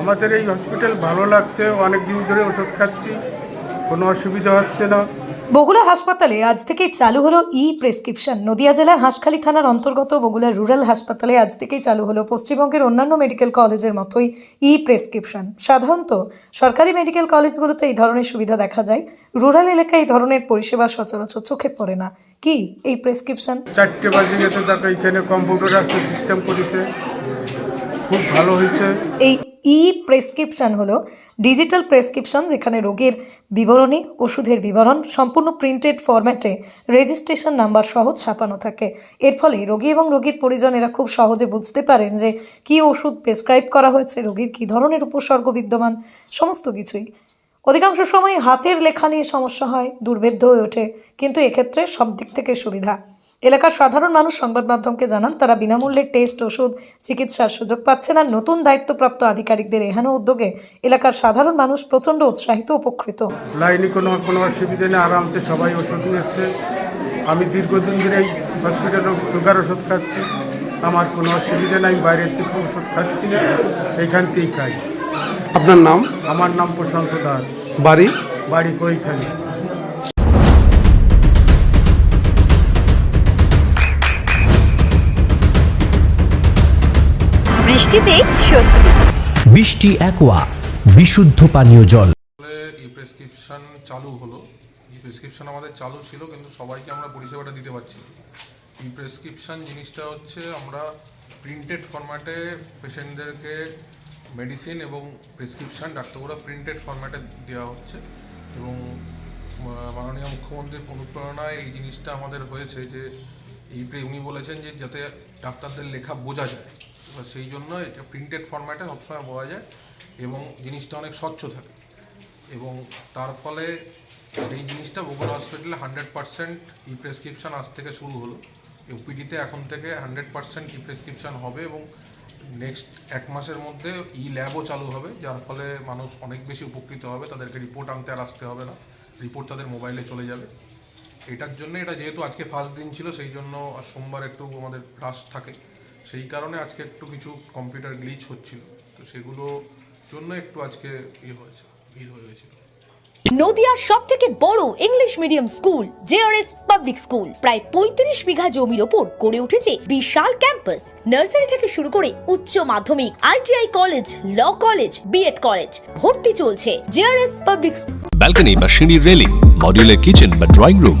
আমাদের এই হসপিটাল ভালো লাগছে অনেক দিন ধরে ওষুধ খাচ্ছি কোনো অসুবিধা হচ্ছে না। বগুড়া হাসপাতালে আজ থেকেই চালু হলো ই প্রেসক্রিপশন নদিয়া জেলার হাঁসখালী থানার অন্তর্গত বগুড়া রুরাল হাসপাতালে আজ থেকেই চালু হলো পশ্চিমবঙ্গের অন্যান্য মেডিকেল কলেজের মতোই ই প্রেসক্রিপশন সাধারণত সরকারি মেডিকেল কলেজগুলোতে এই ধরনের সুবিধা দেখা যায়। রুরাল এলাকায় এই ধরনের পরিষেবা সচরাচর চোখে পড়ে না। কি এই প্রেসক্রিপশন চারটে বাজে গেছে দেখো এখানে কম্পিউটার একটা সিস্টেম করেছে। খুব ভালো হয়েছে। এই ই প্রেসক্রিপশন হলো ডিজিটাল প্রেসক্রিপশন যেখানে রোগীর বিবরণী, ওষুধের বিবরণ, সম্পূর্ণ প্রিন্টেড ফরম্যাটে রেজিস্ট্রেশন নাম্বার সহ ছাপানো থাকে। এর ফলে রোগী এবং রোগীর পরিজনেরা খুব সহজে বুঝতে পারেন যে কী ওষুধ প্রেসক্রাইব করা হয়েছে, রোগীর কী ধরনের উপসর্গ বিদ্যমান, সমস্ত কিছুই। অধিকাংশ সময় হাতের লেখা নিয়ে সমস্যা হয়, দুর্ভেদ্য হয়ে ওঠে, কিন্তু এক্ষেত্রে সব দিক থেকে সুবিধা। এলাকার সাধারণ মানুষ সংবাদ মাধ্যমকে জানান তারা বিনামূল্যে টেস্ট ওষুধ চিকিৎসার সুযোগ পাচ্ছেন আর নতুন দায়িত্বপ্রাপ্ত আধিকারিকদের এহেন উদ্যোগে এলাকার সাধারণ মানুষ প্রচণ্ড উৎসাহিত উপকৃত। লাইনে কোনো কোনো অসুবিধা নেই আরামসে সবাই ওষুধ নিচ্ছে। আমি দীর্ঘদিন ধরে এই হসপিটালে সুগার ওষুধ খাচ্ছি। আমার কোনো অসুবিধা নাই বাইরের থেকে ওষুধ খাচ্ছি। না এইখান থেকেই খাই। আপনার নাম? আমার নাম প্রশান্ত দাস। বাড়ি? বাড়ি কইখানে বৃষ্টিতেই স্বস্তি। বৃষ্টি অ্যাকোয়া বিশুদ্ধ পানীয় জল। ই প্রেসক্রিপশন চালু হলো। ই প্রেসক্রিপশন আমাদের চালু ছিল কিন্তু সবাইকে আমরা পরিষেবাটা দিতে পারছি ই প্রেসক্রিপশন জিনিসটা হচ্ছে আমরা প্রিন্টেড ফরম্যাটে পেশেন্টদেরকে মেডিসিন এবং প্রেসক্রিপশন ডাক্তারবাবুরা প্রিন্টেড ফরম্যাটে দেওয়া হচ্ছে। এবং মাননীয় মুখ্যমন্ত্রীর অনুপ্রেরণায় এই জিনিসটা আমাদের হয়েছে যে এই উনি বলেছেন যে যাতে ডাক্তারদের লেখা বোঝা যায়। সেই জন্য এটা প্রিন্টেড ফরম্যাটে সবসময় বোঝা যায় এবং জিনিসটা অনেক স্বচ্ছ থাকে। এবং তার ফলে এই জিনিসটা বগুড়া হসপিটালে হান্ড্রেড পার্সেন্ট ই প্রেসক্রিপশন আজ থেকে শুরু হলো। ইউপিডিতে এখন থেকে হান্ড্রেড পার্সেন্ট ই প্রেসক্রিপশন হবে এবং নেক্সট এক মাসের মধ্যে ই ল্যাবও চালু হবে, যার ফলে মানুষ অনেক বেশি উপকৃত হবে, তাদেরকে রিপোর্ট আনতে আর আসতে হবে না। রিপোর্ট তাদের মোবাইলে চলে যাবে। এটার জন্য এটা যেহেতু আজকে ফার্স্ট দিন ছিল, সেই জন্য সোমবার একটু আমাদের রাশ থাকে। সেই কারণে আজকে একটু কিছু কম্পিউটার গ্লিচ হচ্ছিল। তো সেগুলো জন্য একটু আজকে ইয়ে হয়েছে ভিড় হয়ে গেছিল। নদিয়ার সব থেকে বড় English medium school JRS public school প্রায় পঁয়ত্রিশ বিঘা জমির ওপর গড়ে উঠেছে বিশাল ক্যাম্পাস নার্সারি থেকে শুরু করে উচ্চ মাধ্যমিক ITI college law college BEd college ভর্তি চলছে। জেআরএস পাবলিক ব্যালকনি বা সিঁড়ির রেলিং মডিউলার কিচেন বা ড্রয়িং রুম